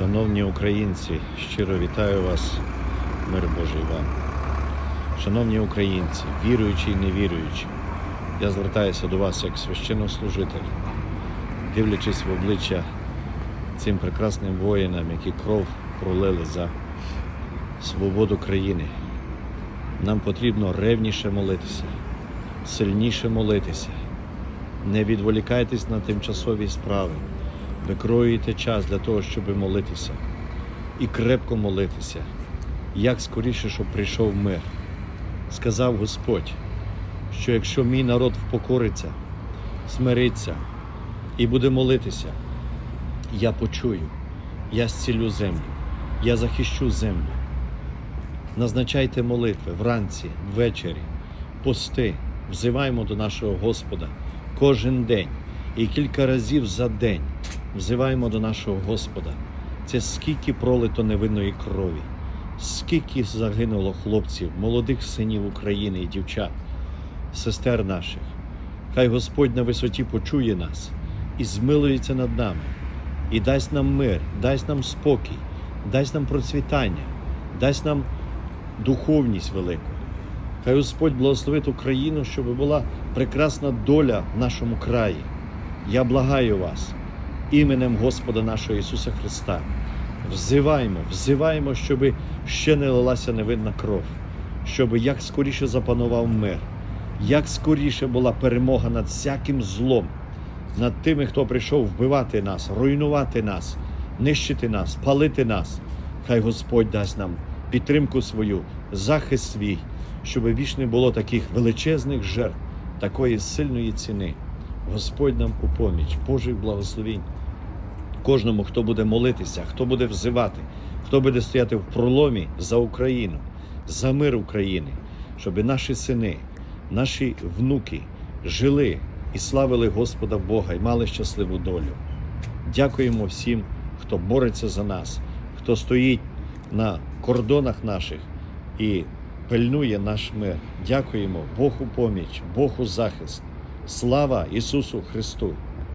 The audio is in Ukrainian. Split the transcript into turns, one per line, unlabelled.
Шановні українці, щиро вітаю вас, мир Божий вам. Шановні українці, віруючі і невіруючі, я звертаюся до вас як священнослужитель, дивлячись в обличчя цим прекрасним воїнам, які кров пролили за свободу країни. Нам потрібно ревніше молитися, сильніше молитися. Не відволікайтесь на тимчасові справи. Ви кроюєте час для того, щоб молитися і крепко молитися, як скоріше, щоб прийшов мир. Сказав Господь, що якщо мій народ впокориться, смириться і буде молитися, я почую, я зцілю землю, я захищу землю. Назначайте молитви вранці, ввечері, пости, взиваємо до нашого Господа кожен день і кілька разів за день взиваємо до нашого Господа. Це скільки пролито невинної крові, скільки загинуло хлопців, молодих синів України і дівчат, сестер наших. Хай Господь на висоті почує нас і змилується над нами, і дасть нам мир, дасть нам спокій, дасть нам процвітання, дасть нам духовність велику. Хай Господь благословить Україну, щоб була прекрасна доля в нашому краї. Я благаю вас іменем Господа нашого Ісуса Христа. Взиваємо, взиваємо, щоб ще не лилася невинна кров, щоб як скоріше запанував мир, як скоріше була перемога над всяким злом, над тими, хто прийшов вбивати нас, руйнувати нас, нищити нас, палити нас. Хай Господь дасть нам підтримку свою, захист свій, щоб більш не було таких величезних жертв, такої сильної ціни. Господь нам у поміч, Божих благословінь. Кожному, хто буде молитися, хто буде взивати, хто буде стояти в проломі за Україну, за мир України, щоб наші сини, наші внуки жили і славили Господа Бога і мали щасливу долю. Дякуємо всім, хто бореться за нас, хто стоїть на кордонах наших і пильнує наш мир. Дякуємо Богу поміч, Богу захист. Слава Ісусу Христу!